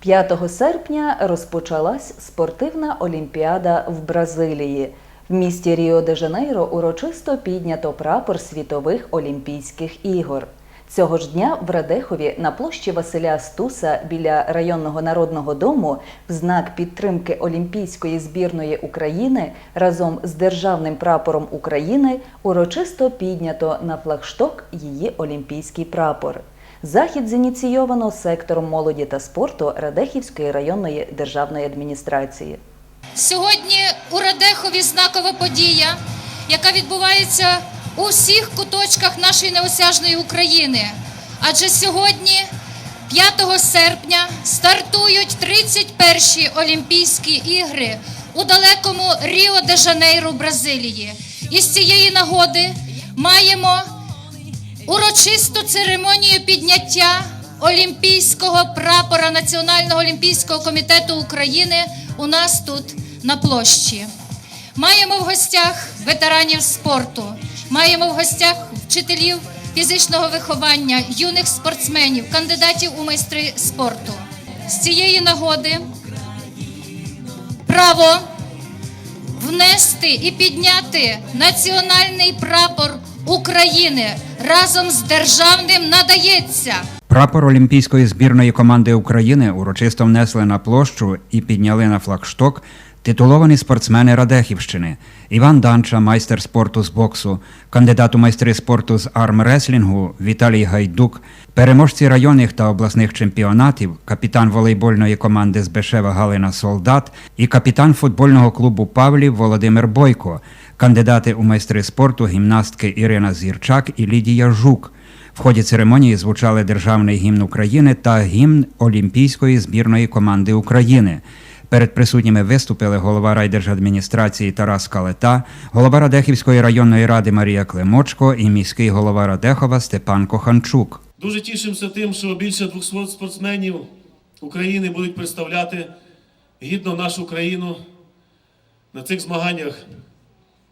5 серпня розпочалась спортивна олімпіада в Бразилії. В місті Ріо-де-Жанейро урочисто піднято прапор світових Олімпійських ігор. Цього ж дня в Радехові на площі Василя Стуса біля районного народного дому в знак підтримки Олімпійської збірної України разом з державним прапором України урочисто піднято на флагшток її олімпійський прапор. Захід зініційовано сектором молоді та спорту Радехівської районної державної адміністрації. Сьогодні у Радехові знакова подія, яка відбувається у всіх куточках нашої неосяжної України. Адже сьогодні, 5 серпня, стартують 31-ті Олімпійські ігри у далекому Ріо-де-Жанейро, Бразилії. І з цієї нагоди маємо урочисту церемонію підняття олімпійського прапора Національного олімпійського комітету України у нас тут на площі. Маємо в гостях ветеранів спорту, маємо в гостях вчителів фізичного виховання, юних спортсменів, кандидатів у майстри спорту. З цієї нагоди право внести і підняти національний прапор України разом з державним надається. Прапор Олімпійської збірної команди України урочисто внесли на площу і підняли на флагшток титуловані спортсмени Радехівщини. Іван Данча, майстер спорту з боксу, кандидат у майстри спорту з армреслінгу Віталій Гайдук, переможці районних та обласних чемпіонатів, капітан волейбольної команди з Бешева Галина Солдат. І капітан футбольного клубу Павлів Володимир Бойко, кандидати у майстри спорту гімнастки Ірина Зірчак і Лідія Жук. В ході церемонії звучали державний гімн України та гімн Олімпійської збірної команди України. Перед присутніми виступили голова райдержадміністрації Тарас Калета, голова Радехівської районної ради Марія Климочко і міський голова Радехова Степан Коханчук. Дуже тішимося тим, що більше 200 спортсменів України будуть представляти гідно нашу країну на цих змаганнях.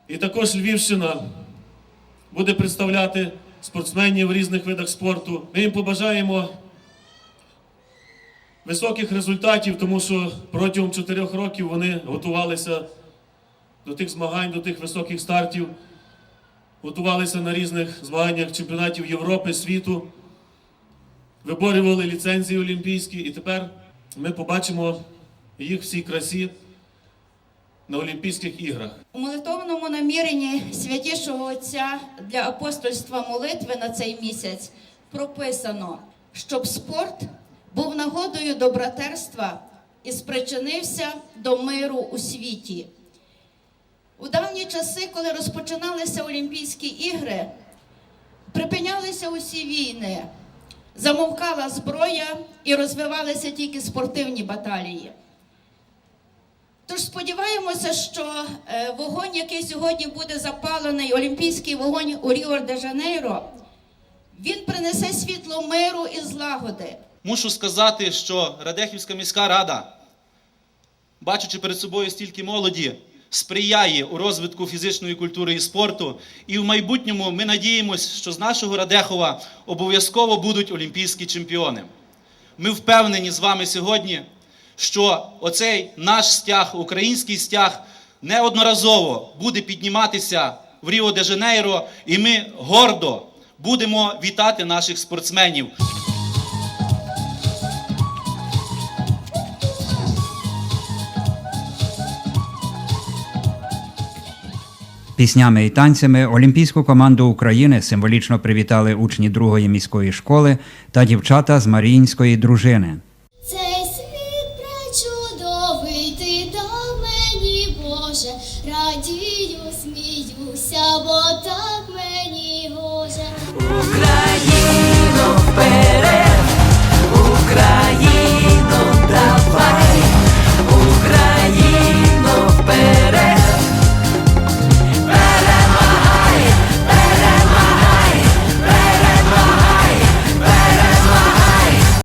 І також Львівщина буде представляти спортсменів в різних видах спорту. Ми їм побажаємо високих результатів, тому що протягом чотирьох років вони готувалися до тих змагань, до тих високих стартів, готувалися на різних змаганнях чемпіонатів Європи, світу виборювали ліцензії олімпійські, і тепер ми побачимо їх всій красі на Олімпійських іграх. У молитовному наміренні святішого Отця для апостольства молитви на цей місяць прописано, щоб спорт був нагодою до братерства і спричинився до миру у світі. У давні часи, коли розпочиналися Олімпійські ігри, припинялися усі війни, замовкала зброя і розвивалися тільки спортивні баталії. Тож сподіваємося, що е, вогонь, який сьогодні буде запалений, олімпійський вогонь у Ріо де Жанейро, він принесе світло миру і злагоди. Мушу сказати, що Радехівська міська рада, бачачи перед собою стільки молоді, сприяє у розвитку фізичної культури і спорту. І в майбутньому ми надіємося, що з нашого Радехова обов'язково будуть олімпійські чемпіони. Ми впевнені з вами сьогодні, що оцей наш стяг, український стяг, неодноразово буде підніматися в Ріо де Жанейро, і ми гордо будемо вітати наших спортсменів. піснями і танцями Олімпійську команду України символічно привітали учні другої міської школи та дівчата з Маріїнської дружини. Цей світ пречудовий ти до мені, Боже, радію, сміюся, бо так мені Боже.